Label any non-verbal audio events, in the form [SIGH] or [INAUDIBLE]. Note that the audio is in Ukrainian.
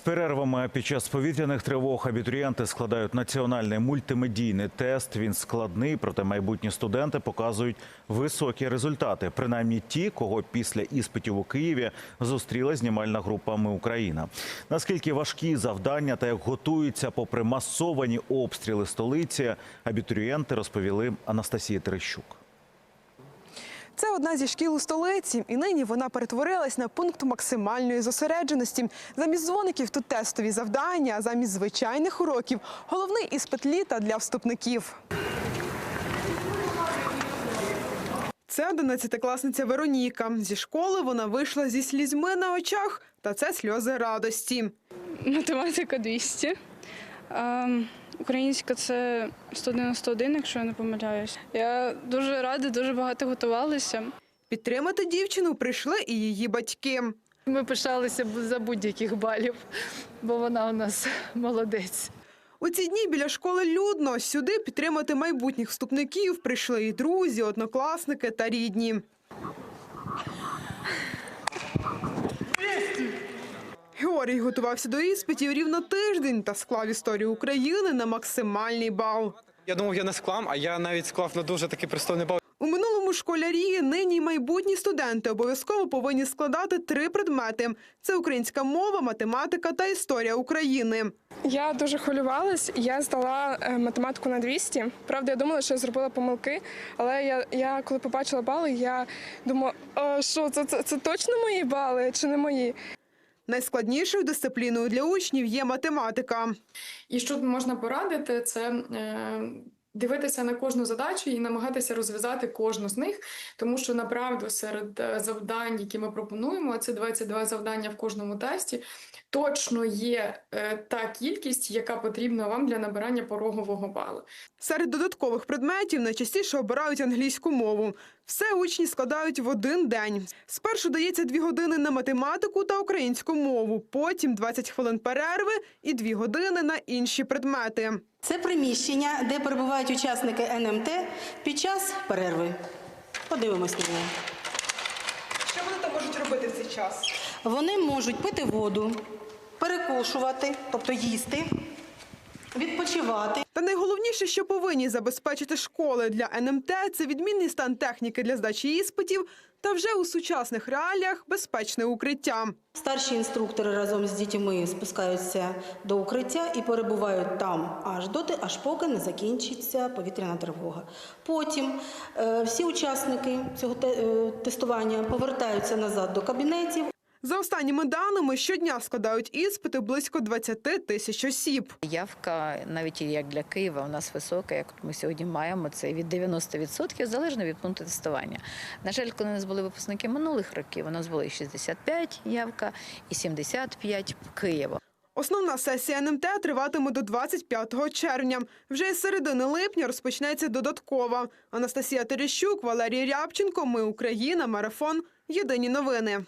З перервами під час повітряних тривог абітурієнти складають національний мультимедійний тест. Він складний, проте майбутні студенти показують високі результати. Принаймні ті, кого після іспитів у Києві зустріла знімальна група Ми Україна. Наскільки важкі завдання та як готуються попри масовані обстріли столиці, абітурієнти розповіли Анастасії Терещук. Це одна зі шкіл у столиці, і нині вона перетворилась на пункт максимальної зосередженості. Замість дзвоників тут тестові завдання, замість звичайних уроків головний іспит літа для вступників. Це 11-класниця Вероніка. Зі школи вона вийшла зі слізьми на очах, та це сльози радості. Математика 200. Українська це 191, якщо я не помиляюсь. Я дуже рада, дуже багато готувалася. Підтримати дівчину прийшли і її батьки. Ми пишалися за будь-яких балів, бо вона у нас [LAUGHS] молодець. У ці дні біля школи людно. Сюди підтримати майбутніх вступників прийшли і друзі, однокласники та рідні. Георгій готувався до іспитів рівно тиждень та склав історію України на максимальний бал. Я думав, я не склам, а я навіть склав на дуже такий пристойний бал. У минулому школярі, нині майбутні студенти обов'язково повинні складати три предмети: це українська мова, математика та історія України. Я дуже хвилювалась. Я здала е, математику на 200. Правда, я думала, що я зробила помилки, але я, я коли побачила бали, я думала, що це, це, це точно мої бали чи не мої? Найскладнішою дисципліною для учнів є математика. І що можна порадити, це е, дивитися на кожну задачу і намагатися розв'язати кожну з них, тому що направду серед е, завдань, які ми пропонуємо, а це 22 завдання в кожному тесті, точно є е, та кількість, яка потрібна вам для набирання порогового балу. Серед додаткових предметів найчастіше обирають англійську мову. Все учні складають в один день. Спершу дається дві години на математику та українську мову, потім 20 хвилин перерви і дві години на інші предмети. Це приміщення, де перебувають учасники НМТ під час перерви. Подивимось на нього. Що вони там можуть робити в цей час? Вони можуть пити воду, перекушувати, тобто їсти, відпочивати. Та найголовніше, що повинні забезпечити школи для НМТ, це відмінний стан техніки для здачі іспитів та вже у сучасних реаліях безпечне укриття. Старші інструктори разом з дітьми спускаються до укриття і перебувають там аж доти, аж поки не закінчиться повітряна тривога. Потім е, всі учасники цього е, тестування повертаються назад до кабінетів. За останніми даними, щодня складають іспити близько 20 тисяч осіб. Явка навіть як для Києва у нас висока, як ми сьогодні маємо, це від 90% залежно від пункту тестування. На жаль, коли у нас були випускники минулих років, у нас було і 65 явка, і 75 Києва. Основна сесія НМТ триватиме до 25 червня. Вже із середини липня розпочнеться додаткова. Анастасія Терещук, Валерій Рябченко. Ми Україна. Марафон. Єдині новини.